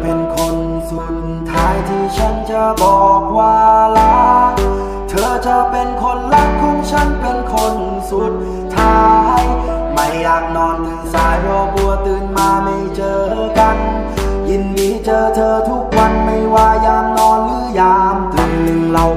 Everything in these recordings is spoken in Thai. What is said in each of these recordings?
เป็นคนสุดท้ายที่ฉันจะบอกว่าลาเธอจะเป็นคนรักของฉันเป็นคนสุดท้าย ไม่อยากนอนตื่สายรอบัวตื่นมาไม่เจอกัน ยินดีเจอเธอทุกวันไม่ว่า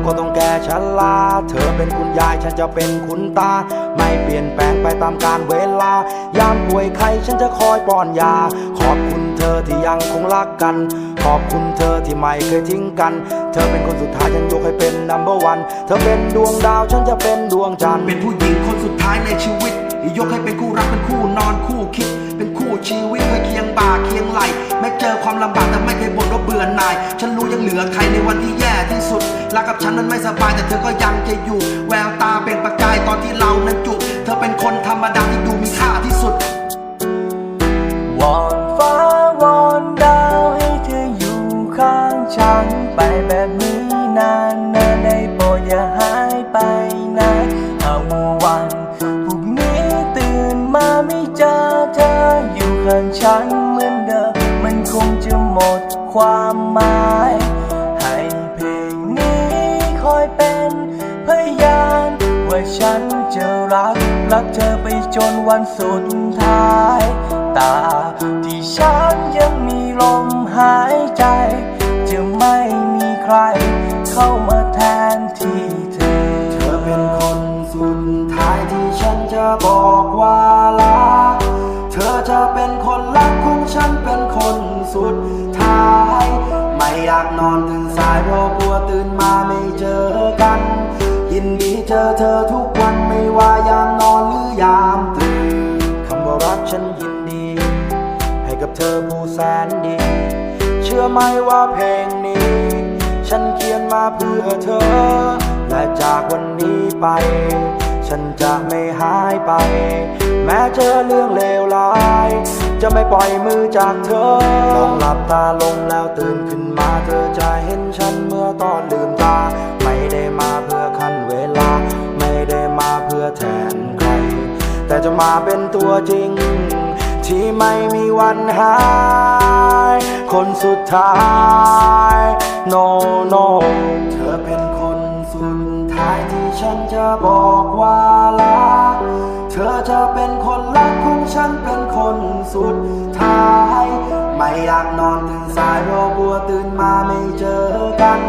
ก็ต้องแก่ชราเธอเป็นคุณยายฉันจะเป็นคุณตา ไม่เปลี่ยนแปลงไปตามกาลเวลา ยามป่วยไข้ฉันจะคอยป้อนยา ขอบคุณเธอที่ยังคงรักกัน ขอบคุณเธอที่ไม่เคยทิ้งกัน เธอเป็นคนสุดท้ายฉันยกให้เป็น number one เธอเป็นดวงดาวฉันจะเป็นดวงจันทร์ เป็นผู้หญิงคนสุดท้ายในชีวิต ยกให้เป็นคู่รักเป็นคู่นอนคู่คิด เป็นคู่ชีวิตเคยเคียงบ่าเคียงไหล แม้เจอความลำบากแต่ไม่เคยบ่นว่าเบื่อหน่าย ฉันรู้ยังเหลือใครในวันที่แย่ที่สุดรักกับฉันนั้นไม่สบายแต่เธอก็ยังจะอยู่ แววตาเป็นประกายตอนที่เรานั้นจุบเธอเป็นคนธรรมดาที่ดูมีค่าที่สุดวอนฟ้าวอนดาวให้เธออยู่ข้างฉันไปแบบ จะหมดความหมาย ให้เพลงนี้คอยเป็นพยานว่าฉันจะรัก รักเธอไปจนวันสุดท้าย ตาที่ฉันยังมีลมหายใจ จะไม่มีใครเข้ามาแทนที่เธอ เธอเป็นคนสุดท้ายที่ฉันจะบอกว่ารักเธอจะเป็นคนรักของฉันเป็น สุดท้าย ไม่อยากนอนตื่นสายเพราะกลัวตื่นมาไม่เจอกัน ยินดีเจอเธอทุกวันไม่ว่ายามนอนหรือยามตื่นคำว่ารักฉันยินดี ให้กับเธอผู้แสนดี เชื่อไหมว่าเพลงนี้ ฉันเขียนมาเพื่อเธอ และจากวันนี้ไป ฉันจะไม่หายไป แม้เจอเรื่องเลวร้าย จะไม่ปล่อยมือจากเธอ ลองหลับตาลงแล้วตื่นขึ้นมาเธอจะเห็นฉันเมื่อตอนลืมตา ไม่ได้มาเพื่อคันเวลา ไม่ได้มาเพื่อแทนใคร แต่จะมาเป็นตัวจริง ที่ไม่มีวันหาย คนสุดท้าย no no เธอเป็นคนสุดท้ายที่ฉันจะบอกว่ารัก เธอจะเป็นคนรักของฉันเป็นคนสุดท้าย ไม่อยากนอนตื่นสายเพราะบัวตื่นมาไม่เจอกัน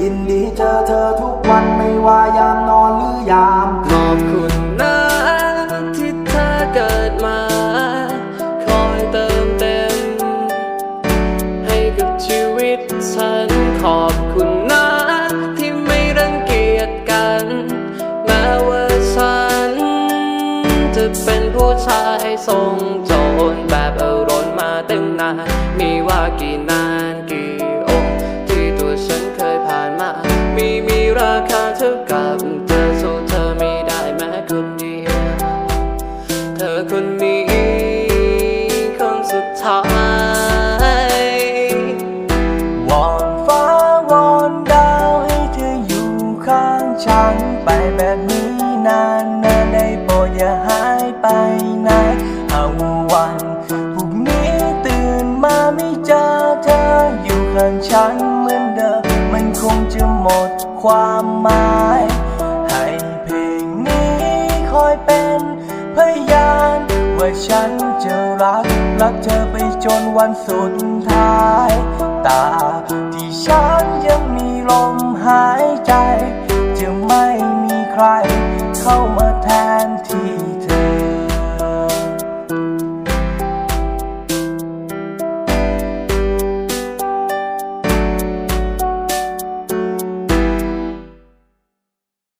ยินดีเจอเธอทุกวันไม่ว่ายามนอนหรือยามขอ ทรงโจรแบบเอารนมาตั้งนานมีว่ากี่นานกี่องค์ที่ตัวฉันเคยผ่านมา มีมีราคาเท่ากับเธอสู้เธอไม่ได้แม้คนเดียวเธอคนนี้คนสุดท้ายวอนฟ้าวอนดาวให้เธออยู่ข้างฉันไปแบบนี้นานนานได้โปรดอย่าหายไป คงจะหมดความหมาย ให้เพลงนี้คอยเป็นพยานว่าฉันจะรัก รักเธอไปจนวันสุดท้าย ตาที่ฉันยังมีลมหายใจ จะไม่มีใครเข้ามา